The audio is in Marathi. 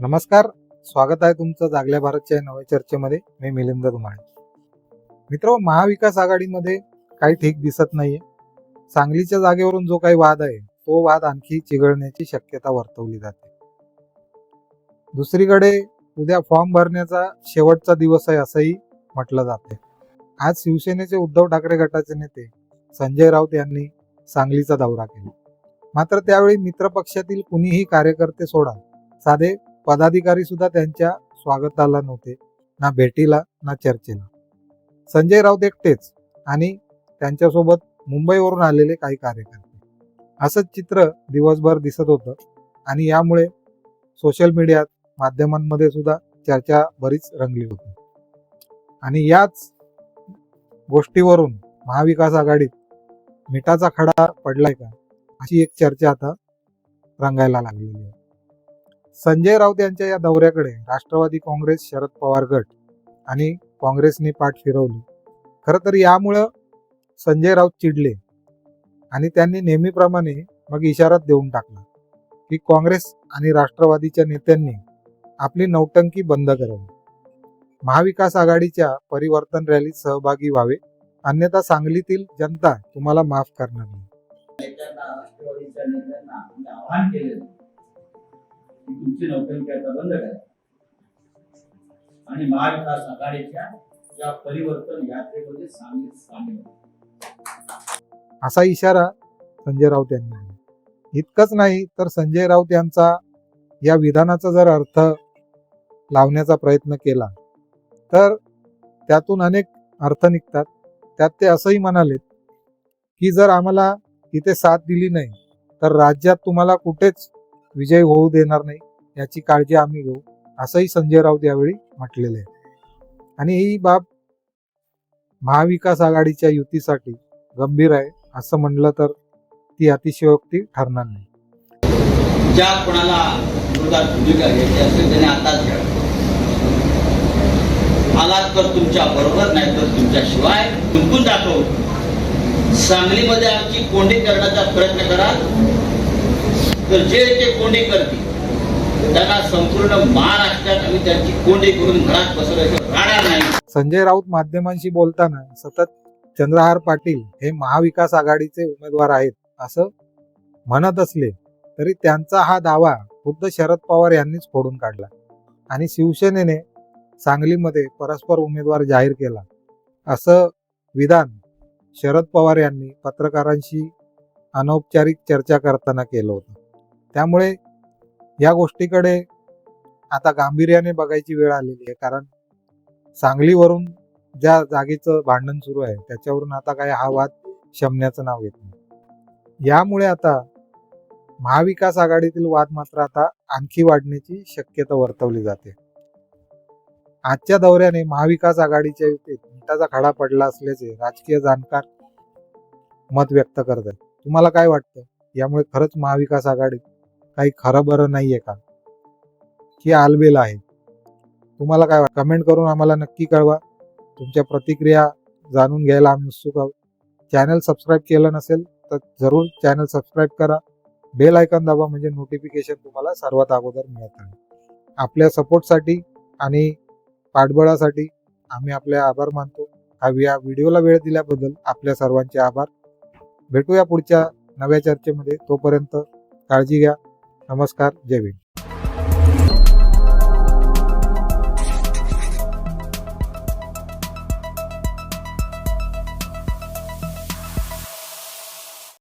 नमस्कार स्वागत आहे तुमचं जागल्या भारतच्या नव्या चर्चेमध्ये. मी मिलिंद धुमाळे. मित्र महाविकास आघाडीमध्ये काही ठीक दिसत नाहीये. सांगलीच्या जागेवरून जो काही वाद आहे तो वाद आणखी चिघळण्याची शक्यता वर्तवली जाते. दुसरीकडे उद्या फॉर्म भरण्याचा शेवटचा दिवस आहे असंही म्हटलं जाते. आज शिवसेनेचे उद्धव ठाकरे गटाचे नेते संजय राऊत यांनी सांगलीचा दौरा केला. मात्र त्यावेळी मित्रपक्षातील कुणीही कार्यकर्ते सोडा साधे पदाधिकारी सुद्धा त्यांच्या स्वागताला नव्हते ना भेटीला ना चर्चेला. संजय राऊत एकटेच आणि त्यांच्यासोबत मुंबईवरून आलेले काही कार्यकर्ते. असंच चित्र दिवसभर दिसत होतं आणि यामुळे सोशल मीडियात माध्यमांमध्ये सुद्धा चर्चा बरीच रंगली होती. आणि याच गोष्टीवरून महाविकास आघाडीत मिठाचा खडा पडलाय का? अशी एक चर्चा आता रंगायला लागलेली आहे. संजय राऊत यांच्या या दौऱ्याकडे राष्ट्रवादी काँग्रेस शरद पवार गट आणि काँग्रेसने पाठ फिरवली. खरं तर यामुळं संजय राऊत चिडले आणि त्यांनी नेहमीप्रमाणे मग इशारात देऊन टाकला की काँग्रेस आणि राष्ट्रवादीच्या नेत्यांनी आपली नौटंकी बंद करावी. महाविकास आघाडीच्या परिवर्तन रॅलीत सहभागी व्हावे अन्यथा सांगलीतील जनता तुम्हाला माफ करणार नाही. तुमची नोकरी आता बंद करा. आणि महाविकास आघाडीच्या या परिवर्तन यात्रेमध्ये सामील सामील असा इशारा संजय राऊत यांनी इतकंच नाही तर संजय राऊत यांचा या विधानाचा जर अर्थ लावण्याचा प्रयत्न केला तर त्यातून अनेक अर्थ निघतात. त्यात ते असंही म्हणालेत की जर आम्हाला इथे साथ दिली नाही तर राज्यात तुम्हाला कुठेच विजय होऊ देणार नाही याची काळजी आम्ही घेऊ असंही संजय राऊत यावेळी म्हटलेले आहे. आणि ही बाब महाविकास आघाडीच्या युतीसाठी गंभीर आहे असं म्हणलं तर ती अतिशयोक्ती ठरणार नाही. ज्या कोणाला विरोधात भूमिका घ्यायची असेल त्याने आताच घ्या. आलात तर तुमच्या बरोबर नाही तर तुमच्या शिवाय गुंतून सांगलीमध्ये आमची कोंडी करण्याचा प्रयत्न करा तर जे ते कोंडी करतील त्यांना संपूर्ण महाराष्ट्रात आम्ही त्यांची कोंडी करून घरात बसवल्याशिवाय राहणार नाही. संजय राऊत माध्यमांशी बोलताना सतत चंद्रहार पाटील हे महाविकास आघाडीचे उमेदवार आहेत असं म्हणत असले तरी त्यांचा हा दावा खुद्द शरद पवार यांनीच फोडून काढला. आणि शिवसेनेने सांगलीमध्ये परस्पर उमेदवार जाहीर केला असं विधान शरद पवार यांनी पत्रकारांशी अनौपचारिक चर्चा करताना केलं होतं. त्यामुळे या गोष्टीकडे आता गांभीर्याने बघायची वेळ आलेली आहे. कारण सांगलीवरून ज्या जागेचं भांडण सुरू आहे त्याच्यावरून आता काय हा वाद शमण्याचं नाव घेत नाही. यामुळे आता महाविकास आघाडीतील वाद मात्र आता आणखी वाढण्याची शक्यता वर्तवली जाते. आजच्या दौऱ्याने महाविकास आघाडीच्या युतीत मिठाचा खडा पडला असल्याचे राजकीय जाणकार मत व्यक्त करत आहेत तुम्हाला काय वाटतं? यामुळे खरंच महाविकास आघाडीत काही खरं बरं नाही आहे का? की आलबेल आहे. तुम्हाला काय कमेंट करून आम्हाला नक्की कळवा. तुमच्या प्रतिक्रिया जाणून घ्यायला आम्ही उत्सुक आहोत. चॅनल सबस्क्राईब केलं नसेल तर जरूर चॅनल सबस्क्राईब करा. बेल आयकॉन दाबा म्हणजे नोटिफिकेशन तुम्हाला सर्वात अगोदर मिळत आहे आपल्या सपोर्टसाठी आणि पाठबळासाठी आम्ही आपले आभार मानतो. हा या व्हिडिओला वेळ दिल्याबद्दल आपल्या सर्वांचे आभार. भेटूया पुढच्या नव्या चर्चेमध्ये. तोपर्यंत काळजी घ्या. नमस्कार जय भीम.